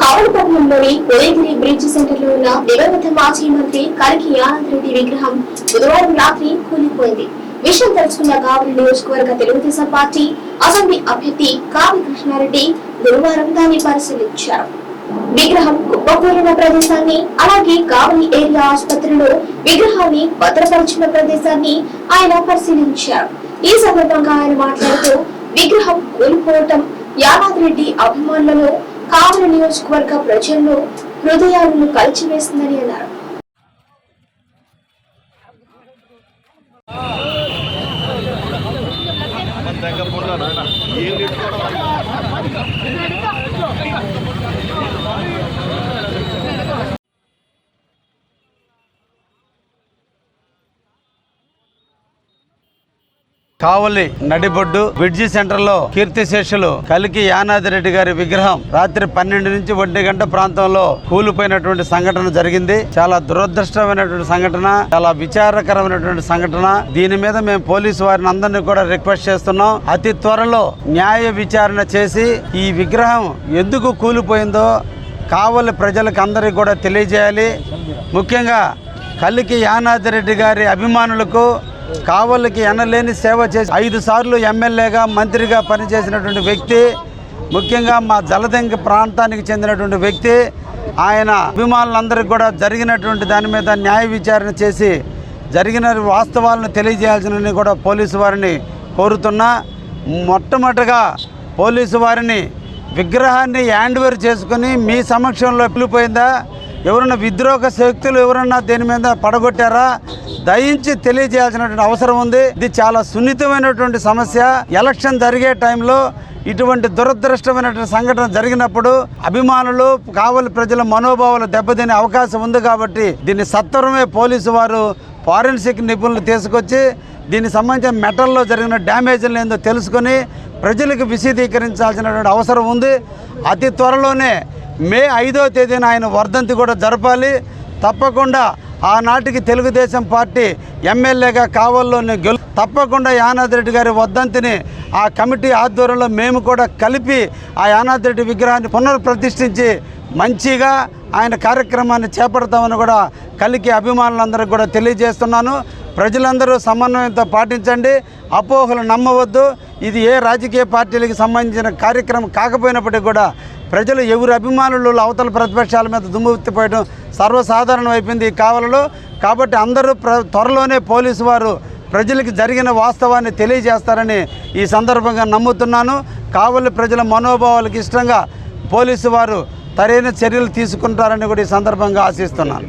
కావలపట్నంలోని Udayagiri bridge సెంటర్లో ఉన్న దివంగత మాజీ మంత్రి కలికి ఆనంద్ రెడ్డి విగ్రహం బుధవారం రాత్రి కూలిపోయింది. విషయం తెలుసుకున్న కావలి నియోజకవర్గ తెలుగుదేశం పార్టీ అసెంబ్లీ అభ్యర్థి కావి కృష్ణారెడ్డి గురువారం దాన్ని పరిశీలించారు. విగ్రహం కుప్పకూలిన ప్రదేశాన్ని అలాగే కావలి ఏరియా ఆసుపత్రిలో విగ్రహాన్ని భద్రపరిచిన ప్రదేశాన్ని ఆయన పరిశీలించారు. ఈ సందర్భంగా ఆయన మాట్లాడుతూ విగ్రహం కూలిపోవటం యానాథ్ రెడ్డి అభిమానులను కావలి నియోజకవర్గ ప్రజల్లో హృదయాలను కలిచివేస్తుందని అన్నారు. కావలి నడిబొడ్డు బ్రిడ్జి సెంటర్లో కీర్తిశేషులు కలికి యానాది రెడ్డి గారి విగ్రహం రాత్రి పన్నెండు నుంచి ఒంటి గంట ప్రాంతంలో కూలిపోయినటువంటి సంఘటన జరిగింది. చాలా దురదృష్టమైనటువంటి సంఘటన చాలా విచారకరమైనటువంటి సంఘటన. దీని మీద మేము పోలీసు వారిని అందరినీ కూడా రిక్వెస్ట్ చేస్తున్నాం. అతి త్వరలో న్యాయ విచారణ చేసి ఈ విగ్రహం ఎందుకు కూలిపోయిందో కావలి ప్రజలకు అందరికీ కూడా తెలియజేయాలి. ముఖ్యంగా కలికి యానాది రెడ్డి గారి అభిమానులకు కావలికి ఎనలేని సేవ చేసి ఐదు సార్లు ఎమ్మెల్యేగా మంత్రిగా పనిచేసినటువంటి వ్యక్తి ముఖ్యంగా మా జలదంకి ప్రాంతానికి చెందినటువంటి వ్యక్తి ఆయన అభిమానులందరికీ కూడా జరిగినటువంటి దాని మీద న్యాయ విచారణ చేసి జరిగిన వాస్తవాలను తెలియజేయాల్సిన కూడా పోలీసు వారిని కోరుతున్నా. మొట్టమొదటిగా పోలీసు వారిని విగ్రహాన్ని హ్యాండ్ చేసుకుని మీ సమక్షంలో పిలిపోయిందా? ఎవరన్నా విద్రోహ శక్తులు ఎవరన్నా దీని మీద పడగొట్టారా? దయించి తెలియజేయాల్సినటువంటి అవసరం ఉంది. ఇది చాలా సున్నితమైనటువంటి సమస్య. ఎలక్షన్ జరిగే టైంలో ఇటువంటి దురదృష్టమైనటువంటి సంఘటన జరిగినప్పుడు అభిమానులు కావలి ప్రజల మనోభావాలు దెబ్బతినే అవకాశం ఉంది కాబట్టి దీన్ని సత్వరమే పోలీసు వారు ఫారెన్సిక్ నిపుణులు తీసుకొచ్చి దీనికి సంబంధించిన మెటల్లో జరిగిన డ్యామేజ్లు ఏందో తెలుసుకొని ప్రజలకు విశదీకరించాల్సినటువంటి అవసరం ఉంది. అతి త్వరలోనే మే ఐదో తేదీన ఆయన వర్ధంతి కూడా జరపాలి. తప్పకుండా ఆనాటికి తెలుగుదేశం పార్టీ ఎమ్మెల్యేగా కావల్లోని గెలు తప్పకుండా యానాద్రెడ్డి గారి వద్దంతిని ఆ కమిటీ ఆధ్వర్యంలో మేము కూడా కలిపి ఆ యానాదిరెడ్డి విగ్రహాన్ని పునర్ప్రతిష్ఠించి మంచిగా ఆయన కార్యక్రమాన్ని చేపడతామని కూడా కలికి అభిమానులందరికీ కూడా తెలియజేస్తున్నాను. ప్రజలందరూ సమన్వయంతో పాటించండి. అపోహలు నమ్మవద్దు. ఇది ఏ రాజకీయ పార్టీలకు సంబంధించిన కార్యక్రమం కాకపోయినప్పటికీ కూడా ప్రజలు ఎవరి అభిమానులు అవతల ప్రతిపక్షాల మీద దుమ్మెత్తిపోయడం సర్వసాధారణం అయిపోయింది ఈ కావలలో. కాబట్టి అందరూ ప్ర త్వరలోనే పోలీసు వారు ప్రజలకు జరిగిన వాస్తవాన్ని తెలియజేస్తారని ఈ సందర్భంగా నమ్ముతున్నాను. కావలి ప్రజల మనోభావాలకు ఇష్టంగా పోలీసు వారు సరైన చర్యలు తీసుకుంటారని కూడా ఈ సందర్భంగా ఆశిస్తున్నాను.